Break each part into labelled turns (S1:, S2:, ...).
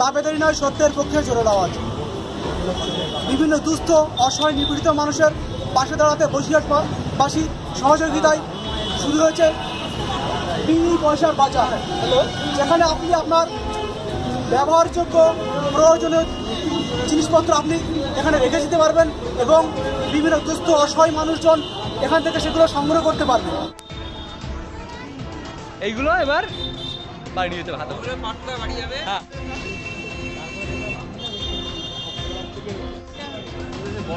S1: দাবেদারি নয় সত্যের পক্ষে জোরের আওয়াজ বিভিন্ন দুস্থ অসহায় নিপীড়িত মানুষের পাশে দাঁড়াতে বসিরহাট বাসী সহযোগিতায় শুরু হয়েছে বিনি পয়সার বাজার। যেখানে আপনি আপনার ব্যবহারযোগ্য প্রয়োজনীয় জিনিসপত্র আপনি এখানে রেখে যেতে পারবেন এবং বিভিন্ন দুস্থ অসহায় মানুষজন এখান থেকে সেগুলো সংগ্রহ করতে পারবেন
S2: এইগুলো এবার বাড়ি নিয়ে যেতে হবে হাতে হ্যাঁ বড়দের প্যান্ট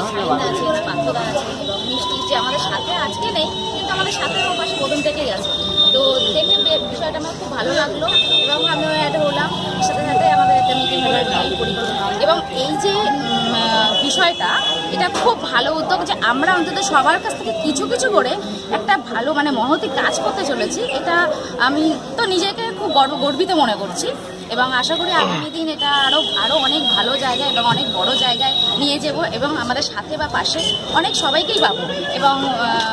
S3: আছে আছে মিষ্টি যে আমাদের সাথে আজকে নেই কিন্তু আমাদের সাথে প্রথম থেকেই আছে। তো দেখে বিষয়টা আমার খুব ভালো লাগল এবং আমিও অ্যাড হলাম। সাথে সাথে আমাদের একটা মিটিং হলো এবং এই যে বিষয়টা এটা খুব ভালো উদ্যোগ যে আমরা অন্তত সবার কাছ থেকে কিছু কিছু করে একটা ভালো মানে মহতি কাজ করতে চলেছি। এটা আমি তো নিজেকে খুব গর্ব গর্বিত মনে করছি। এবং আশা করি আগামী দিন এটা আরও আরও অনেক ভালো জায়গায় এবং অনেক বড় জায়গায় নিয়ে যাব এবং আমাদের সাথে বা পাশে অনেক সবাইকেই পাবো। এবং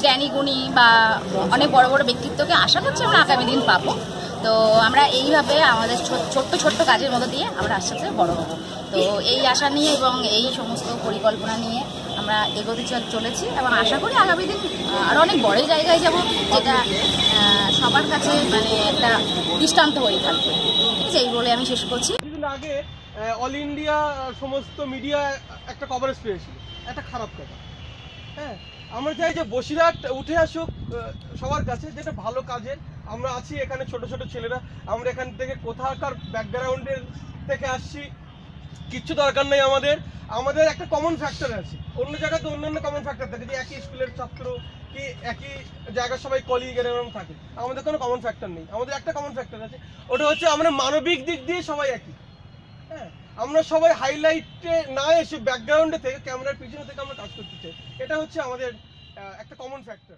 S3: জ্ঞানী গুণী বা অনেক বড় বড় ব্যক্তিত্বকে আশা করছি আমরা আগামী দিন পাবো। তো আমরা এইভাবে আমাদের ছোট্ট ছোট্ট কাজের মধ্যে দিয়ে আমরা আস্তে আস্তে বড় হব। তো এই আশা নিয়ে এবং এই সমস্ত পরিকল্পনা নিয়ে আমরা এগোতে চল- চলেছি এবং আশা করি আগামী দিন আরও অনেক বড় জায়গায় যাব যেটা সবার কাছে মানে একটা দৃষ্টান্ত হয়ে থাকবে। ঠিক আছে, এই বলে আমি শেষ করছি।
S4: কিছুদিন আগে অল ইন্ডিয়া সমস্ত মিডিয়া একটা কভারেজ পেয়েছিল। একটা খারাপ কথা। হ্যাঁ আমরা চাই যে বসিরহাট উঠে আসুক সবার কাছে, যেটা ভালো কাজের। আমরা আছি এখানে ছোট ছোট ছেলেরা। আমরা এখান থেকে কোথাকার ব্যাকগ্রাউন্ডের থেকে আসছি, কিচ্ছু দরকার নেই আমাদের। আমাদের একটা কমন ফ্যাক্টর আছে। অন্য জায়গাতে অন্যান্য কমন ফ্যাক্টর থাকে, যে একই স্কুলের ছাত্র কি একই জায়গায় সবাই কলিগ এরকম থাকে। আমাদের কোনো কমন ফ্যাক্টর নেই। আমাদের একটা কমন ফ্যাক্টর আছে। ওটা হচ্ছে আমরা মানবিক দিক দিয়ে সবাই একই। হ্যাঁ? আমরা সবাই হাইলাইটে না এসে ব্যাকগ্রাউন্ডে থেকে ক্যামেরার পিছনে থেকে আমরা কাজ করতে চাই। এটা হচ্ছে আমাদের একটা কমন ফ্যাক্টর